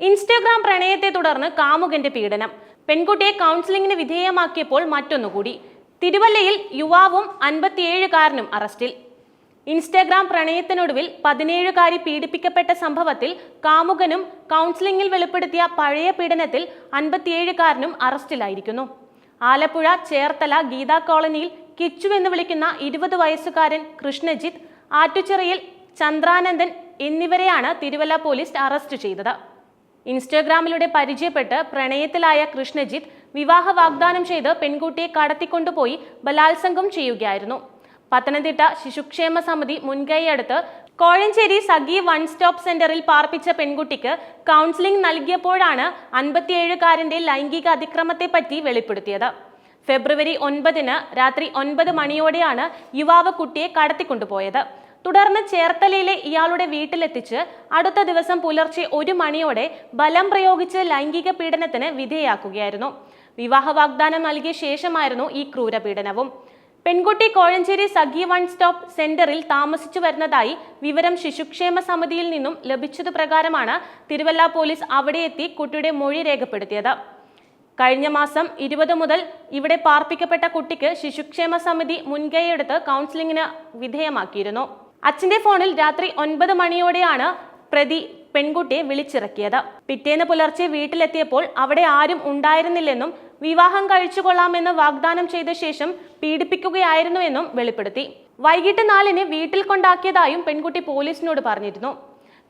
Instagram പ്രണയത്തെ തുടർന്ന് കാമുകന്റെ പീഡനം. പെൺകുട്ടിയെ കൗൺസിലിംഗിന് വിധേയമാക്കിയപ്പോൾ മറ്റൊന്നുകൂടി. തിരുവല്ലയിൽ യുവാവും അൻപത്തിയേഴുകാരനും അറസ്റ്റിൽ. ഇൻസ്റ്റാഗ്രാം പ്രണയത്തിനൊടുവിൽ പതിനേഴുകാരി പീഡിപ്പിക്കപ്പെട്ട സംഭവത്തിൽ കാമുകനും കൗൺസിലിംഗിൽ വെളിപ്പെടുത്തിയ പഴയ പീഡനത്തിൽ അൻപത്തിയേഴുകാരനും അറസ്റ്റിലായിരിക്കുന്നു. ആലപ്പുഴ ചേർത്തല ഗീതാ കോളനിയിൽ കിച്ചു എന്ന് വിളിക്കുന്ന ഇരുപത് വയസ്സുകാരൻ കൃഷ്ണജിത്ത് ആറ്റുചിറയിൽ ചന്ദ്രാനന്ദൻ എന്നിവരെയാണ് തിരുവല്ല പോലീസ് അറസ്റ്റ് ചെയ്തത്. ഇൻസ്റ്റാഗ്രാമിലൂടെ പരിചയപ്പെട്ട് പ്രണയത്തിലായ കൃഷ്ണജിത്ത് വിവാഹ വാഗ്ദാനം ചെയ്ത് പെൺകുട്ടിയെ കടത്തിക്കൊണ്ടുപോയി ബലാത്സംഗം ചെയ്യുകയായിരുന്നു. പത്തനംതിട്ട ശിശുക്ഷേമ സമിതി മുൻകൈയെടുത്ത് കോഴഞ്ചേരി സഖി വൺ സ്റ്റോപ്പ് സെന്ററിൽ പാർപ്പിച്ച പെൺകുട്ടിക്ക് കൗൺസിലിംഗ് നൽകിയപ്പോഴാണ് അൻപത്തിയേഴുകാരന്റെ ലൈംഗിക അതിക്രമത്തെപ്പറ്റി വെളിപ്പെടുത്തിയത്. ഫെബ്രുവരി ഒൻപതിന് രാത്രി ഒൻപത് മണിയോടെയാണ് യുവാവ് കുട്ടിയെ കടത്തിക്കൊണ്ടുപോയത്. തുടർന്ന് ചേർത്തലയിലെ ഇയാളുടെ വീട്ടിലെത്തിച്ച് അടുത്ത ദിവസം പുലർച്ചെ ഒരു മണിയോടെ ബലം പ്രയോഗിച്ച് ലൈംഗിക പീഡനത്തിന് വിധേയാക്കുകയായിരുന്നു വിവാഹ വാഗ്ദാനം നൽകിയ ശേഷമായിരുന്നു ഈ ക്രൂരപീഡനവും. പെൺകുട്ടി കോഴഞ്ചേരി സഖി വൺ സ്റ്റോപ്പ് സെന്ററിൽ താമസിച്ചു വരുന്നതായി വിവരം ശിശുക്ഷേമ സമിതിയിൽ നിന്നും ലഭിച്ചതു പ്രകാരമാണ് തിരുവല്ല പോലീസ് അവിടെ എത്തി കുട്ടിയുടെ മൊഴി രേഖപ്പെടുത്തിയത്. കഴിഞ്ഞ മാസം ഇരുപത് മുതൽ ഇവിടെ പാർപ്പിക്കപ്പെട്ട കുട്ടിക്ക് ശിശുക്ഷേമ സമിതി മുൻകൈയെടുത്ത് കൗൺസിലിംഗിന് വിധേയമാക്കിയിരുന്നു. അച്ഛന്റെ ഫോണിൽ രാത്രി ഒൻപത് മണിയോടെയാണ് പ്രതി പെൺകുട്ടിയെ വിളിച്ചിറക്കിയത്. പിറ്റേന്ന് പുലർച്ചെ വീട്ടിലെത്തിയപ്പോൾ അവിടെ ആരും ഉണ്ടായിരുന്നില്ലെന്നും വിവാഹം കഴിച്ചുകൊള്ളാമെന്ന് വാഗ്ദാനം ചെയ്ത ശേഷം പീഡിപ്പിക്കുകയായിരുന്നുവെന്നും വെളിപ്പെടുത്തി. വൈകിട്ട് നാലിന് വീട്ടിൽ കൊണ്ടാക്കിയതായും പെൺകുട്ടി പോലീസിനോട് പറഞ്ഞിരുന്നു.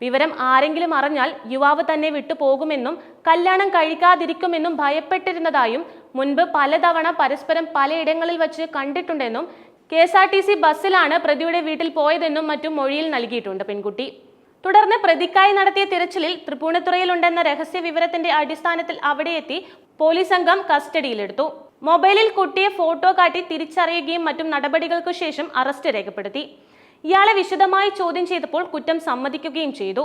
വിവരം ആരെങ്കിലും അറിഞ്ഞാൽ യുവാവ് തന്നെ വിട്ടുപോകുമെന്നും കല്യാണം കഴിക്കാതിരിക്കുമെന്നും ഭയപ്പെട്ടിരുന്നതായും മുൻപ് പലതവണ പരസ്പരം പലയിടങ്ങളിൽ വച്ച് കണ്ടിട്ടുണ്ടെന്നും K S R T C ബസ്സിലാണ് പ്രതിയുടെ വീട്ടിൽ പോയതെന്നും മറ്റും മൊഴിയിൽ നൽകിയിട്ടുണ്ട് പെൺകുട്ടി. തുടർന്ന് പ്രതിക്കായി നടത്തിയ തിരച്ചിലിൽ തൃപ്പൂണിത്തുറയിലുണ്ടെന്ന രഹസ്യ വിവരത്തിന്റെ അടിസ്ഥാനത്തിൽ അവിടെ എത്തി പോലീസ് സംഘം കസ്റ്റഡിയിലെടുത്തു. മൊബൈലിൽ കുട്ടിയെ ഫോട്ടോ കാട്ടി തിരിച്ചറിയുകയും മറ്റും നടപടികൾക്കു ശേഷം അറസ്റ്റ് രേഖപ്പെടുത്തി. ഇയാളെ വിശദമായി ചോദ്യം ചെയ്തപ്പോൾ കുറ്റം സമ്മതിക്കുകയും ചെയ്തു.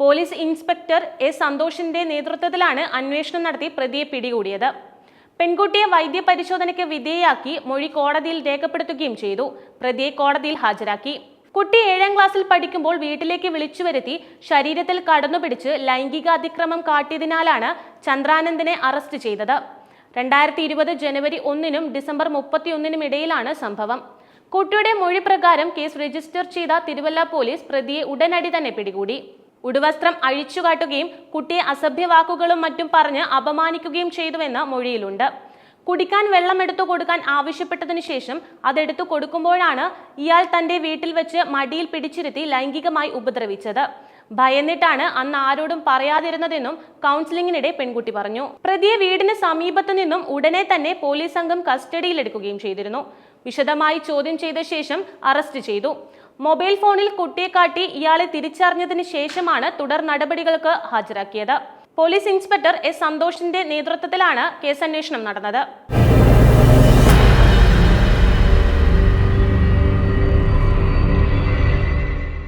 പോലീസ് ഇൻസ്പെക്ടർ എ സന്തോഷിന്റെ നേതൃത്വത്തിലാണ് അന്വേഷണം നടത്തി പ്രതിയെ പിടികൂടിയത്. പെൺകുട്ടിയെ വൈദ്യപരിശോധനയ്ക്ക് വിധേയയാക്കി മൊഴി കോടതിയിൽ രേഖപ്പെടുത്തുകയും ചെയ്തു. പ്രതിയെ കോടതിയിൽ ഹാജരാക്കി. കുട്ടി ഏഴാം ക്ലാസ്സിൽ പഠിക്കുമ്പോൾ വീട്ടിലേക്ക് വിളിച്ചു വരുത്തി ശരീരത്തിൽ കടന്നുപിടിച്ച് ലൈംഗിക അതിക്രമം കാട്ടിയതിനാലാണ് ചന്ദ്രാനന്ദനെ അറസ്റ്റ് ചെയ്തത്. രണ്ടായിരത്തി ഇരുപത് ജനുവരി ഒന്നിനും ഡിസംബർ മുപ്പത്തിയൊന്നിനും ഇടയിലാണ് സംഭവം. കുട്ടിയുടെ മൊഴി പ്രകാരം കേസ് രജിസ്റ്റർ ചെയ്ത തിരുവല്ല പോലീസ് പ്രതിയെ ഉടനടി തന്നെ പിടികൂടി. ഉടുവസ്ത്രം അഴിച്ചുകാട്ടുകയും കുട്ടിയെ അസഭ്യവാക്കുകളും മറ്റും പറഞ്ഞ് അപമാനിക്കുകയും ചെയ്തുവെന്ന് മൊഴിയിലുണ്ട്. കുടിക്കാൻ വെള്ളം എടുത്തു കൊടുക്കാൻ ആവശ്യപ്പെട്ടതിനു ശേഷം അതെടുത്തു കൊടുക്കുമ്പോഴാണ് ഇയാൾ തന്റെ വീട്ടിൽ വെച്ച് മടിയിൽ പിടിച്ചിരുത്തി ലൈംഗികമായി ഉപദ്രവിച്ചത്. ഭയന്നിട്ടാണ് അന്ന് ആരോടും പറയാതിരുന്നതെന്നും കൗൺസിലിംഗിനിടെ പെൺകുട്ടി പറഞ്ഞു. പ്രതിയെ വീടിന് സമീപത്തു നിന്നും ഉടനെ തന്നെ പോലീസ് സംഘം കസ്റ്റഡിയിലെടുക്കുകയും ചെയ്തിരുന്നു. വിശദമായി ചോദ്യം ചെയ്ത ശേഷം അറസ്റ്റ് ചെയ്തു. മൊബൈൽ ഫോണിൽ കുട്ടിയെ കാട്ടി ഇയാളെ തിരിച്ചറിഞ്ഞതിന് ശേഷമാണ് തുടർ നടപടികൾക്ക് ഹാജരാക്കിയത്. പോലീസ് ഇൻസ്പെക്ടർ എസ് സന്തോഷിന്റെ നേതൃത്വത്തിലാണ് കേസന്വേഷണം നടന്നത്.